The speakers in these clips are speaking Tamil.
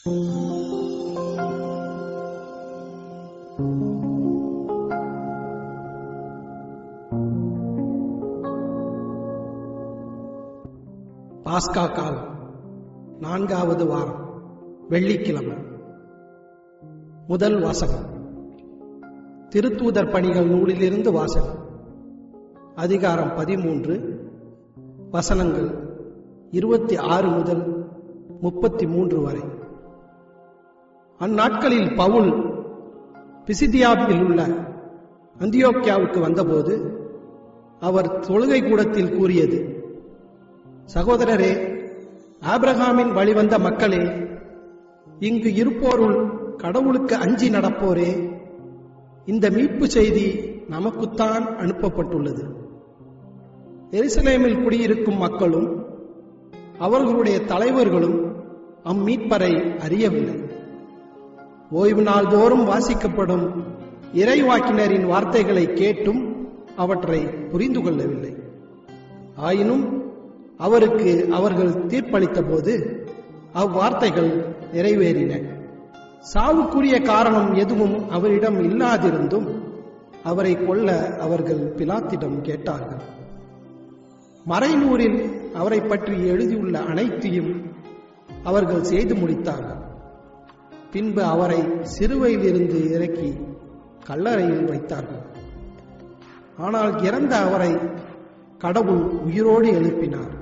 பாஸ்கா காலம் நான்காவது வாரம் வெள்ளிக்கிழமை. முதல் வாசகம். திருத்தூதர் பணிகள் நூலிலிருந்து வாசகம். அதிகாரம் பதிமூன்று வசனங்கள் இருபத்தி ஆறு முதல் முப்பத்தி மூன்று வரை. அந்நாட்களில் பவுல் பிசிதியாவில் உள்ள அந்தியோக்கியாவுக்கு வந்தபோது அவர் தொழுகை கூடத்தில் கூறியது சகோதரரே ஆப்ரஹாமின் வழிவந்த மக்களே இங்கு இருப்போருள் கடவுளுக்கு அஞ்சி நடப்போரே. இந்த மீட்பு செய்தி நமக்குத்தான் அனுப்பப்பட்டுள்ளது. எருசலேமில் குடியிருக்கும் மக்களும் அவர்களுடைய தலைவர்களும் அம்மீட்பரை அறியவில்லை. ஓய்வு நாள் தோறும் வாசிக்கப்படும் இறைவாக்கினரின் வார்த்தைகளை கேட்டும் அவற்றை புரிந்து கொள்ளவில்லை. ஆயினும் அவருக்கு அவர்கள் தீர்ப்பளித்த போது அவ்வார்த்தைகள் நிறைவேறின. சாவுக்குரிய காரணம் எதுவும் அவரிடம் இல்லாதிருந்தும் அவரை கொல்ல அவர்கள் பிலாத்திடம் கேட்டார்கள். மறைநூரில் அவரை பற்றி எழுதியுள்ள அனைத்தையும் அவர்கள் செய்து முடித்தார்கள். பின்பு அவரை சிறுவையிலிருந்து இறக்கி கல்லறையில் வைத்தார்கள். ஆனால் இறந்த அவரை கடவுள் உயிரோடு எழுப்பினார்.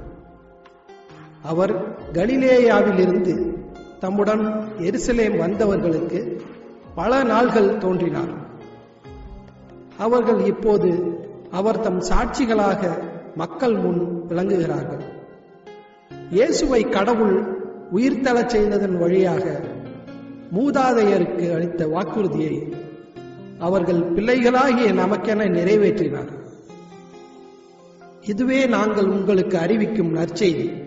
அவர் கலிலேயாவிலிருந்து தம்முடன் எருசலேம் வந்தவர்களுக்கு பல நாள்கள் தோன்றினார். அவர்கள் இப்போது அவர் தம் சாட்சிகளாக மக்கள் முன் விளங்குகிறார்கள். இயேசுவை கடவுள் உயிர்த்தளச் செய்ததன் வழியாக மூதாதையருக்கு அளித்த வாக்குறுதியை அவர்கள் பிள்ளைகளாகிய நமக்கென நிறைவேற்றினார். இதுவே நாங்கள் உங்களுக்கு அறிவிக்கும் நற்செய்தி.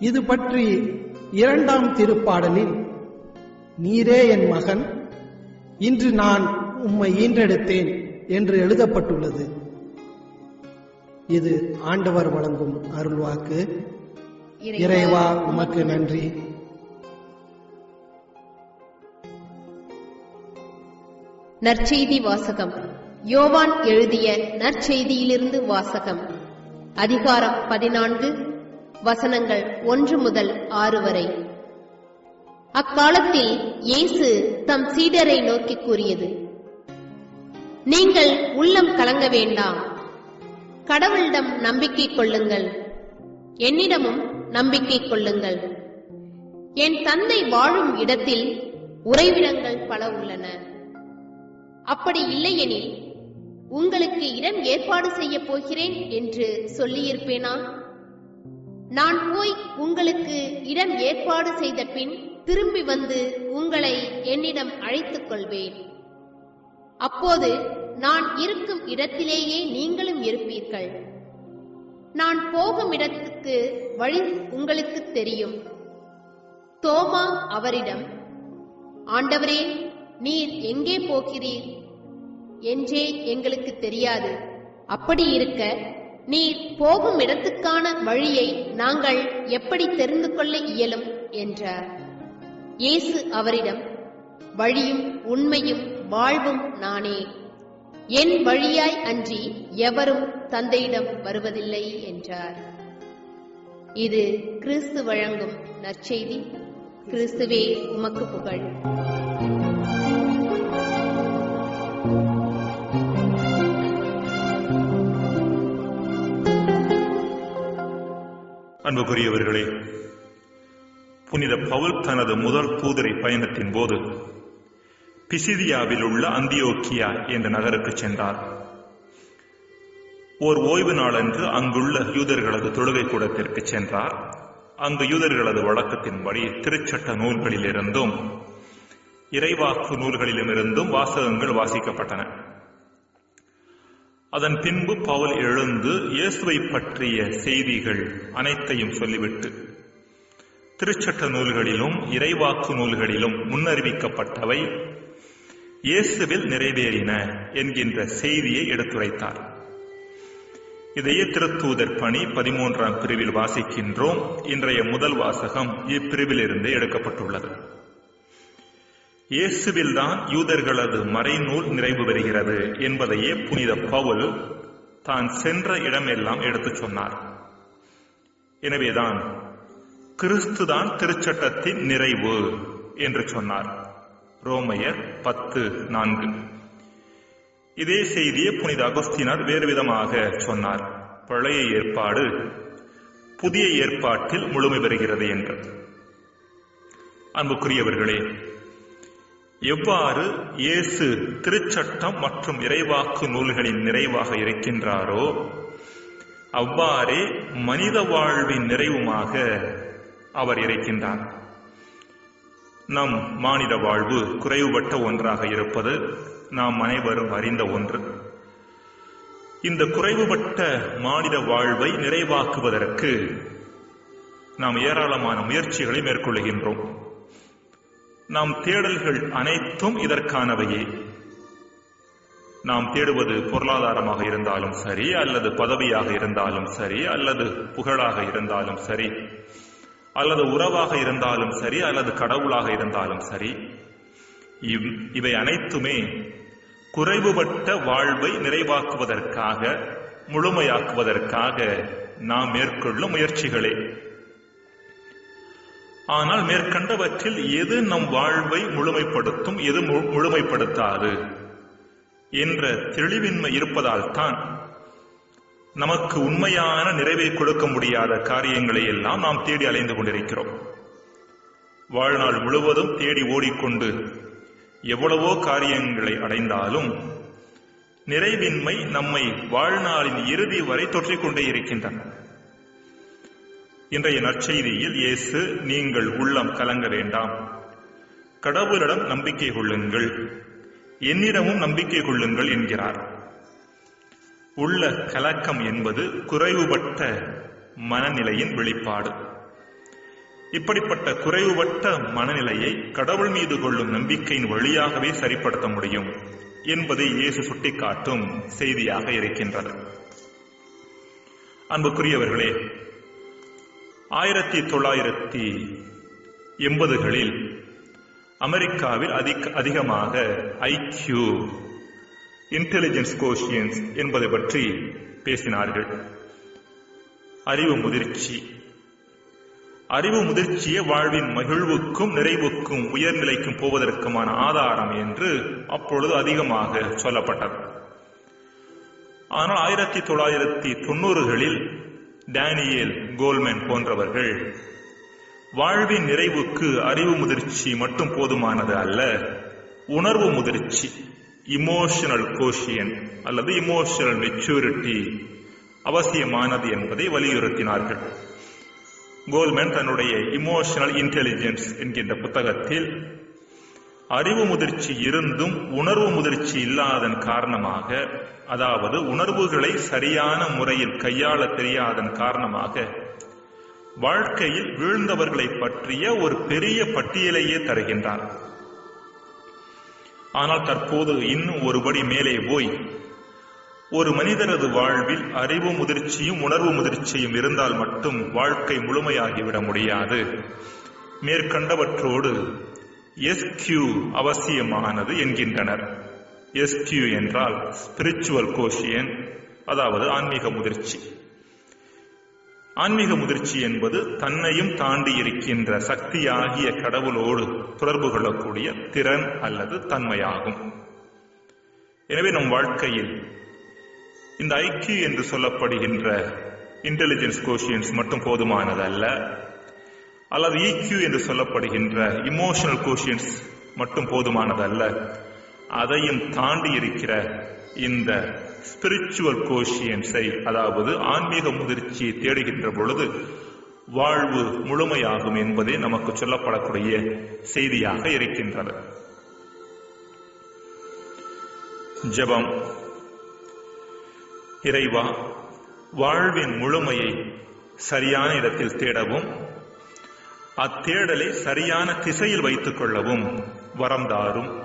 இது பற்றி இரண்டாம் திருப்பாடலில் நீரே என் மகன் இன்று நான் உம்மை ஈன்றெடுத்தேன் என்று எழுதப்பட்டுள்ளது. இது ஆண்டவர் வழங்கும் அருள்வாக்கு. இறைவா உமக்கு நன்றி. நற்செய்தி வாசகம். யோவான் எழுதிய நற்செய்தியிலிருந்து வாசகம். அதிகாரம் பதினான்கு வசனங்கள் ஒன்று முதல் ஆறு வரை. அக்காலத்தில் இயேசு தம் சீடரை நோக்கி கூறியது நீங்கள் உள்ளம் கலங்க வேண்டாம். கடவுளிடம் நம்பிக்கை கொள்ளுங்கள். என்னிடமும் நம்பிக்கை கொள்ளுங்கள். என் தந்தை வாழும் இடத்தில் உறைவிடங்கள் பல உள்ளன. அப்படி இல்லையெனில் உங்களுக்கு இடம் ஏற்பாடு செய்ய போகிறேன் என்று சொல்லியிருப்பேனா? நான் போய் உங்களுக்கு இடம் ஏற்பாடு செய்த பின் திரும்பி வந்து உங்களை என்னிடம் அழைத்துக் கொள்வேன். அப்போது நான் இருக்கும் இடத்திலேயே நீங்களும் இருப்பீர்கள். நான் போகும் இடத்துக்கு வழி உங்களுக்கு தெரியும். தோமா அவரிடம் ஆண்டவரே நீர் எங்கே போகிறீர்? என்றே எங்களுக்கு தெரியாது. அப்படி இருக்க நீர் போகும் இடத்துக்கான வழியை நாங்கள் எப்படி தெரிந்து கொள்ள இயலும்? என்றார். இயேசு அவரிடம் வழியும் உண்மையும் வாழ்வும் நானே. என் வழியாய் அன்றி எவரும் தந்தையிடம் வருவதில்லை என்றார். இது கிறிஸ்து வழங்கும் நற்செய்தி. கிறிஸ்துவே உமக்கு புகழ். அன்புக்குரியவர்களே புனித பவுல் தனது முதல் தூதரை பயணத்தின் போது பிசிதியாவில் உள்ள அந்தியோக்கியா என்ற நகருக்கு சென்றார். ஓர் ஓய்வு நாளன்று அங்குள்ள யூதர்களது தொழுகை கூடத்திற்கு சென்றார். அங்கு யூதர்களது வழக்கத்தின்படி திருச்சட்ட நூல்களிலிருந்தும் இறைவாக்கு நூல்களிலுமிருந்தும் வாசகங்கள் வாசிக்கப்பட்டன. அதன் பின்பு பவுல் எழுந்து இயேசுவை பற்றிய செய்திகள் அனைத்தையும் சொல்லிவிட்டு திருச்சட்ட நூல்களிலும் இறைவாக்கு நூல்களிலும் முன்னறிவிக்கப்பட்டவை இயேசுவில் நிறைவேறின என்கின்ற செய்தியை எடுத்துரைத்தார். இதையே திருத்தூதர் பணி பதிமூன்றாம் பிரிவில் வாசிக்கின்றோம். இன்றைய முதல் வாசகம் இப்பிரிவிலிருந்து எடுக்கப்பட்டுள்ளது. இயேசுவில்தான் யூதர்களது மறைநூல் நிறைவு பெறுகிறது என்பதையே புனித பவுல் தான் சென்ற இடமெல்லாம் எடுத்துச் சொன்னார். எனவேதான் கிறிஸ்துதான் திருச்சட்டத்தின் நிறைவு என்று சொன்னார். ரோமையர் பத்து நான்கு. இதே செய்தியை புனித அகஸ்தினார் வேறு விதமாக சொன்னார். பழைய ஏற்பாடு புதிய ஏற்பாட்டில் முழுமை பெறுகிறது என்று அன்புக்குரியவர்களே எவ்வாறு இயேசு திருச்சட்டம் மற்றும் இறைவாக்கு நூல்களின் நிறைவாக இருக்கின்றாரோ அவ்வாறே மனித வாழ்வின் நிறைவுமாக அவர் இருக்கின்றார். நம் மானிட வாழ்வு குறைவுபட்ட ஒன்றாக இருப்பது நாம் அனைவரும் அறிந்த ஒன்று. இந்த குறைவுபட்ட மானிட வாழ்வை நிறைவாக்குவதற்கு நாம் ஏராளமான முயற்சிகளை மேற்கொள்கின்றோம். நாம் தேடல்கள் அனைத்தும் இதற்கானவையே. நாம் தேடுவது பொருளாதாரமாக இருந்தாலும் சரி அல்லது பதவியாக இருந்தாலும் சரி அல்லது புகழாக இருந்தாலும் சரி அல்லது உறவாக இருந்தாலும் சரி அல்லது கடவுளாக இருந்தாலும் சரி இவ்- இவை அனைத்துமே குறைவுபட்ட வாழ்வை நிறைவாக்குவதற்காக முழுமையாக்குவதற்காக நாம் மேற்கொள்ளும் முயற்சிகளே. ஆனால் மேற்கண்டவற்றில் எது நம் வாழ்வை முழுமைப்படுத்தும் எது முழுமைப்படுத்தாது? என்ற தெளிவின்மை இருப்பதால் தான் நமக்கு உண்மையான நிறைவை கொடுக்க முடியாத காரியங்களை எல்லாம் நாம் தேடி அலைந்து கொண்டிருக்கிறோம். வாழ்நாள் முழுவதும் தேடி ஓடிக்கொண்டு எவ்வளவோ காரியங்களை அடைந்தாலும் நிறைவின்மை நம்மை வாழ்நாளின் இறுதி வரை தொற்றிக் கொண்டே இருக்கின்றன. இன்றைய நற்செய்தியில் இயேசு நீங்கள் உள்ளம் கலங்க வேண்டாம். கடவுளிடம் நம்பிக்கை கொள்ளுங்கள். என்னிடமும் நம்பிக்கை கொள்ளுங்கள் என்கிறார். உள்ள கலக்கம் என்பது குறைவுபட்ட மனநிலையின் வெளிப்பாடு. இப்படிப்பட்ட குறைவுபட்ட மனநிலையை கடவுள் மீது கொள்ளும் நம்பிக்கையின் வழியாகவே சரிப்படுத்த முடியும் என்பதை இயேசு சுட்டிக்காட்டும் செய்தியாக இருக்கின்றது. அன்புக்குரியவர்களே ஆயிரத்தி தொள்ளாயிரத்தி எண்பதுகளில் அமெரிக்காவில் அதிக அதிகமாக ஐக்யூ இன்டெலிஜென்ஸ் கோஷியன்ஸ் என்பதை பற்றி பேசினார்கள். அறிவு முதிர்ச்சி. அறிவு முதிர்ச்சியே வாழ்வின் மகிழ்வுக்கும் நிறைவுக்கும் உயர்நிலைக்கும் போவதற்குமான ஆதாரம் என்று அப்பொழுது அதிகமாக சொல்லப்பட்டது. ஆனால் ஆயிரத்தி தொள்ளாயிரத்தி தொண்ணூறுகளில் டேனியல் கோல்மேன் போன்றவர்கள். வாழ்வின் நிறைவுக்கு அறிவு முதிர்ச்சி மட்டும் போதுமானது அல்ல. உணர்வு முதிர்ச்சி இமோஷனல் கோஷியன் அல்லது இமோஷனல் மெச்சூரிட்டி அவசியமானது என்பதை வலியுறுத்தினார்கள். கோல்மேன் தன்னுடைய இமோஷனல் இன்டெலிஜென்ஸ் என்கின்ற புத்தகத்தில் அறிவு முதிர்ச்சி இருந்தும் உணர்வு முதிர்ச்சி இல்லாதன் காரணமாக அதாவது உணர்வுகளை சரியான முறையில் கையாள தெரியாதன் காரணமாக வாழ்க்கையில் வீழ்ந்தவர்களை பற்றிய ஒரு பெரிய பட்டியலையே தருகின்றார். ஆனால் தற்போது இன்னும் ஒருபடி மேலே போய் ஒரு மனிதரது வாழ்வில் அறிவு முதிர்ச்சியும் உணர்வு முதிர்ச்சியும் இருந்தால் மட்டும் வாழ்க்கை முழுமையாகிவிட முடியாது. மேற்கண்டவற்றோடு எஸ்கியூ அவசியமானது என்கின்றனர். எஸ்கியூ என்றால் ஸ்பிரிச்சுவல் கோஷியன் அதாவது ஆன்மீக முதிர்ச்சி. ஆன்மீக முதிர்ச்சி என்பது தன்னையும் தாண்டி இருக்கின்ற சக்தியாகிய கடவுளோடு தொடர்பு கொள்ளக்கூடிய திறன் அல்லது தன்மையாகும். எனவே நம் வாழ்க்கையில் இந்த ஐக்கியூ என்று சொல்லப்படுகின்ற இன்டெலிஜென்ஸ் கோஷியன்ஸ் மட்டும் போதுமானதல்ல. அல்லது இக்யூ என்று சொல்லப்படுகின்ற இமோஷனல் கோஷியன்ஸ் மட்டும் போதுமானதல்ல. அதையும் தாண்டி இருக்கிற இந்த ஸ்பிரிச்சுவல் கோஷியன்ஸை அதாவது ஆன்மீக முதிர்ச்சியை தேடுகின்ற பொழுது வாழ்வு முழுமையாகும் என்பதே நமக்கு சொல்லப்படக்கூடிய செய்தியாக இருக்கின்றது. ஜெபம். இறைவா வாழ்வின் முழுமையை சரியான இடத்தில் தேடவும் அத்தேடலை சரியான திசையில் வைத்துக் கொள்ளவும். வரம் தாரும்